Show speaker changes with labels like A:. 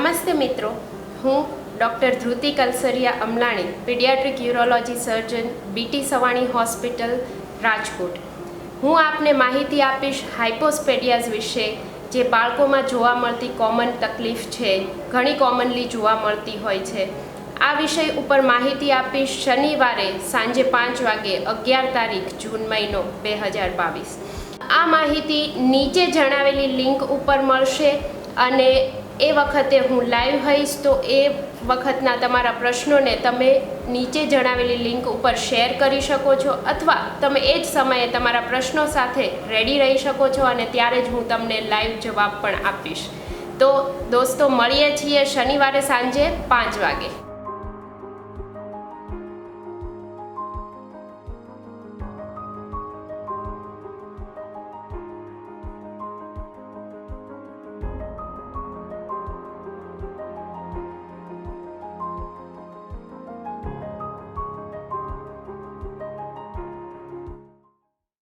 A: નમસ્તે મિત્રો, હું doctor Dhruti Kalsariya Amlani, paediatric urology surgeon, BT Savani hospital, Rajkot. હું આપને માહિતી આપીશ હાઇપોસ્પેડિયાઝ વિશે, જે બાળકોમાં જોવા મળતી કોમન તકલીફ છે, ઘણી કોમનલી જોવા મળતી હોય છે. આ વિષય ઉપર માહિતી આપીશ શનિવારે સાંજે પાંચ વાગે અગિયાર તારીખ, જૂન મહિનો, બે હજાર બાવીસ. આ માહિતી નીચે જણાવેલી લિંક ઉપર મળશે અને એ વખતે હું લાઈવ હઈશ તો એ વખતના તમારા પ્રશ્નોને તમે નીચે જણાવેલી લિંક ઉપર શેર કરી શકો છો અથવા તમે એ જ સમયે તમારા પ્રશ્નો સાથે રેડી રહી શકો છો અને ત્યારે જ હું તમને લાઈવ જવાબ પણ આપીશ. તો દોસ્તો, મળીએ છીએ શનિવારે સાંજે પાંચ વાગે.